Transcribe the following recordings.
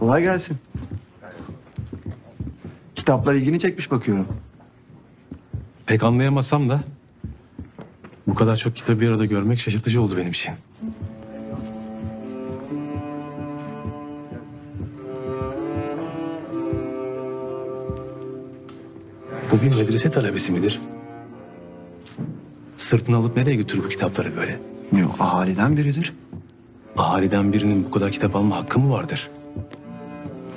Kolay gelsin. Kitaplar ilgini çekmiş bakıyorum. Pek anlayamasam da bu kadar çok kitabı bir arada görmek şaşırtıcı oldu benim için. Bu bir medrese talebesi midir? Sırtına alıp nereye götürür bu kitapları böyle? Yok ahaliden biridir. Ahaliden birinin bu kadar kitap alma hakkı mı vardır?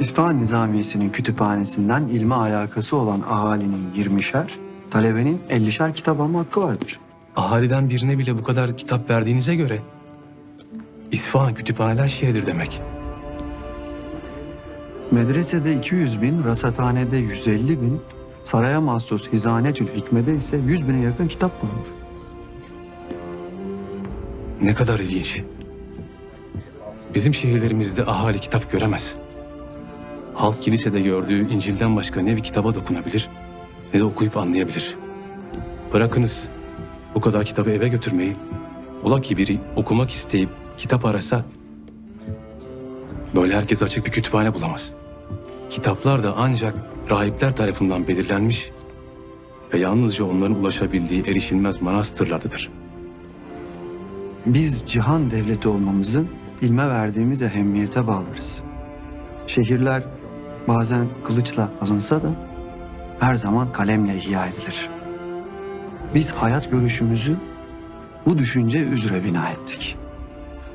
İsfahan Nizamiyesi'nin kütüphanesinden ilme alakası olan ahalinin 20'şer, talebenin 50'şer kitap alma hakkı vardır. Ahaliden birine bile bu kadar kitap verdiğinize göre İsfahan kütüphaneler şehirdir demek. Medresede 200 bin, rasathanede 150 bin, saraya mahsus Hizanetül Hikme'de ise 100 bine yakın kitap bulunur. Ne kadar ilginç. Bizim şehirlerimizde ahali kitap göremez. Halk kilisede gördüğü İncil'den başka ne bir kitaba dokunabilir ne de okuyup anlayabilir. Bırakınız bu kadar kitabı eve götürmeyi. Ola ki biri okumak isteyip kitap arasa böyle herkes açık bir kütüphane bulamaz. Kitaplar da ancak rahipler tarafından belirlenmiş ve yalnızca onların ulaşabildiği erişilmez manastırlardadır. Biz cihan devleti olmamızı ilme verdiğimiz ehemmiyete bağlarız. Şehirler bazen kılıçla alınsa da her zaman kalemle ihya edilir. Biz hayat görüşümüzü bu düşünce üzere bina ettik.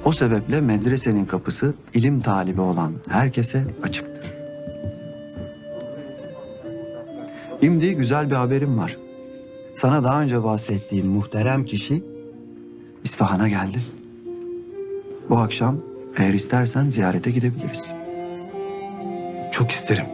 O sebeple medresenin kapısı ilim talibi olan herkese açıktır. Şimdi güzel bir haberim var. Sana daha önce bahsettiğim muhterem kişi İsfahan'a geldi. Bu akşam eğer istersen ziyarete gidebiliriz. Çok isterim.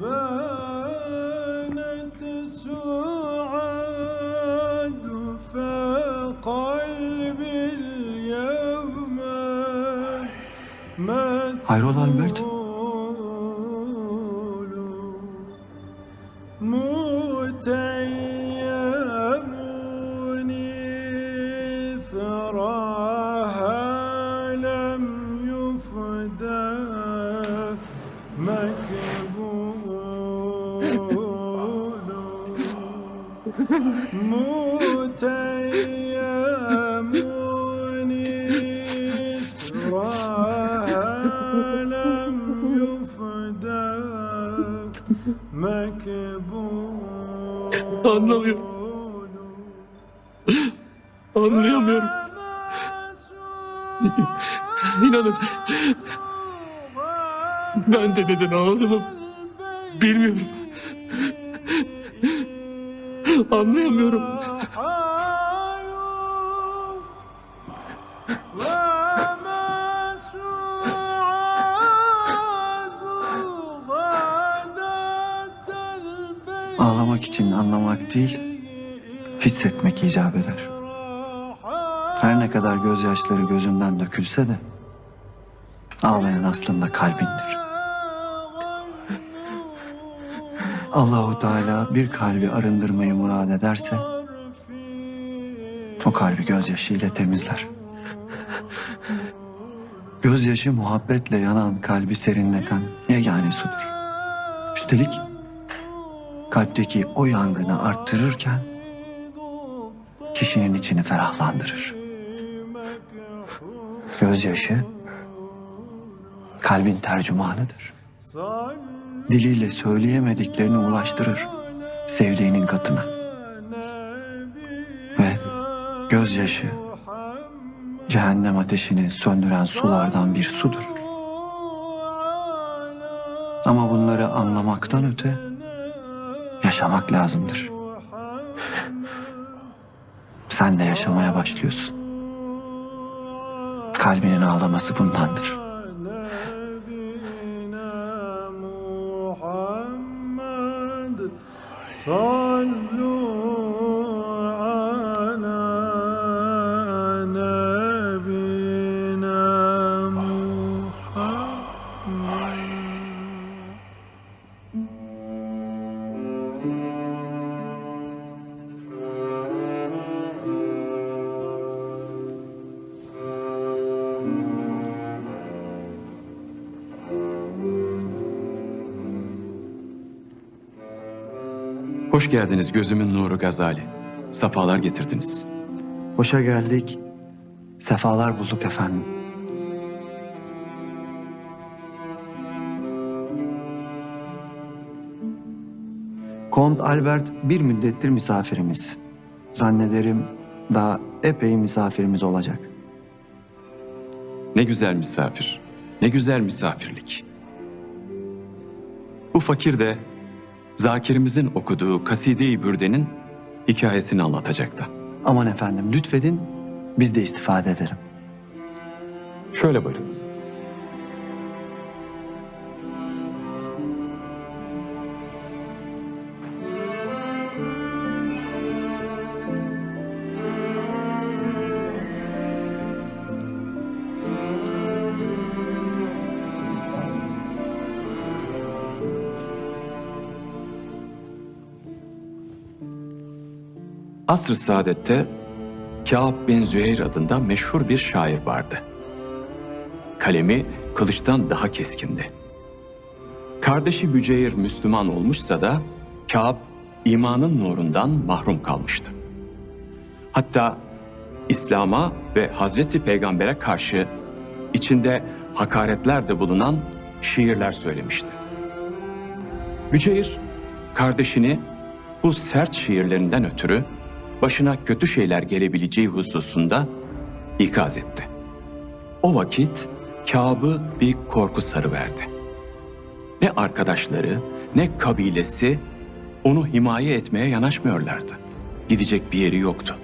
Whoa. Hayrola Albert? متيمني ثراها Anlamıyorum. Anlayamıyorum. İnanın ben de neden ağladığımı bilmiyorum. Anlayamıyorum. Ağlamak için anlamak değil, hissetmek icap eder. Her ne kadar gözyaşları gözünden dökülse de ağlayan aslında kalbindir. Allahu Teala bir kalbi arındırmayı murad ederse o kalbi gözyaşıyla temizler. Gözyaşı muhabbetle yanan kalbi serinleten yegane sudur. Üstelik kalpteki o yangını arttırırken kişinin içini ferahlandırır. Gözyaşı kalbin tercümanıdır. Diliyle söyleyemediklerini ulaştırır sevdiğinin katına. Ve gözyaşı cehennem ateşini söndüren sulardan bir sudur. Ama bunları anlamaktan öte yaşamak lazımdır. Sen de yaşamaya başlıyorsun. Kalbinin ağlaması bundandır. So Hoş geldiniz gözümün nuru Gazali. Safalar getirdiniz. Hoşa geldik. Sefalar bulduk efendim. Kont Albert bir müddettir misafirimiz. Zannederim daha epey misafirimiz olacak. Ne güzel misafir. Ne güzel misafirlik. Bu fakir de Zakir'imizin okuduğu Kaside-i Bürde'nin hikayesini anlatacaktı. Aman efendim lütfedin biz de istifade edelim. Şöyle buyurun. Asr-ı Saadet'te Kâb bin Züheyr adında meşhur bir şair vardı. Kalemi kılıçtan daha keskindi. Kardeşi Büceyr Müslüman olmuşsa da Kâb imanın nurundan mahrum kalmıştı. Hatta İslam'a ve Hazreti Peygamber'e karşı içinde hakaretler de bulunan şiirler söylemişti. Büceyr kardeşini bu sert şiirlerinden ötürü başına kötü şeyler gelebileceği hususunda ikaz etti. O vakit Kâb'ı bir korku sarıverdi. Ne arkadaşları ne kabilesi onu himaye etmeye yanaşmıyorlardı. Gidecek bir yeri yoktu.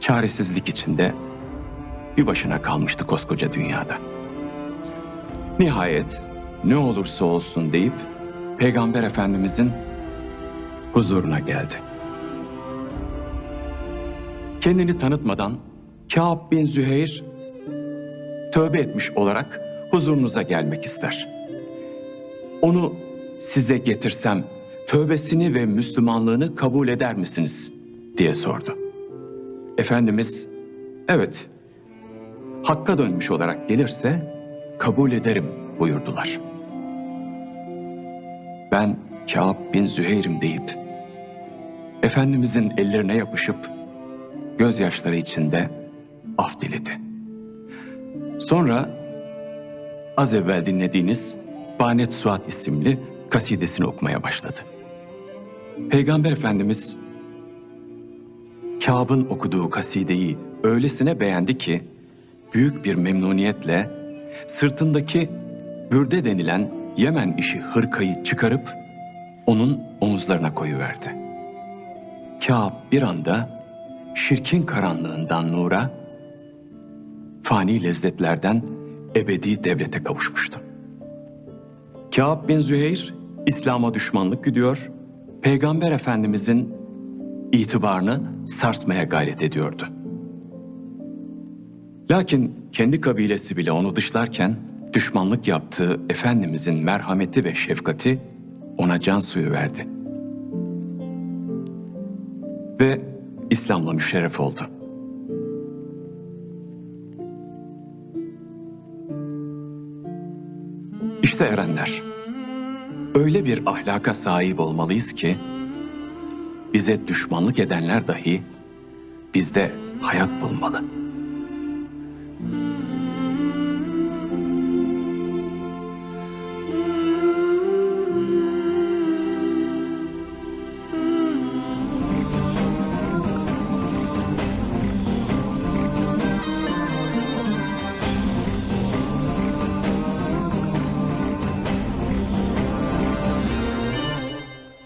Çaresizlik içinde bir başına kalmıştı koskoca dünyada. Nihayet ne olursa olsun deyip Peygamber Efendimizin huzuruna geldi. Kendini tanıtmadan Kâb bin Züheyr tövbe etmiş olarak huzurunuza gelmek ister. Onu size getirsem tövbesini ve Müslümanlığını kabul eder misiniz diye sordu. Efendimiz evet hakka dönmüş olarak gelirse kabul ederim buyurdular. Ben Kâb bin Züheyr'im deyip Efendimizin ellerine yapışıp gözyaşları içinde af diledi. Sonra az evvel dinlediğiniz Banet Suat isimli kasidesini okumaya başladı. Peygamber Efendimiz Kâb'ın okuduğu kasideyi öylesine beğendi ki büyük bir memnuniyetle sırtındaki bürde denilen Yemen işi hırkayı çıkarıp onun omuzlarına koyuverdi. Kâb bir anda şirkin karanlığından nura, fani lezzetlerden ebedi devlete kavuşmuştu. Kâb bin Züheyr İslam'a düşmanlık güdüyor, Peygamber Efendimizin itibarını sarsmaya gayret ediyordu. Lakin kendi kabilesi bile onu dışlarken düşmanlık yaptığı Efendimizin merhameti ve şefkati ona can suyu verdi. Ve İslam'la müşerref oldu. İşte erenler. Öyle bir ahlaka sahip olmalıyız ki bize düşmanlık edenler dahi bizde hayat bulmalı.''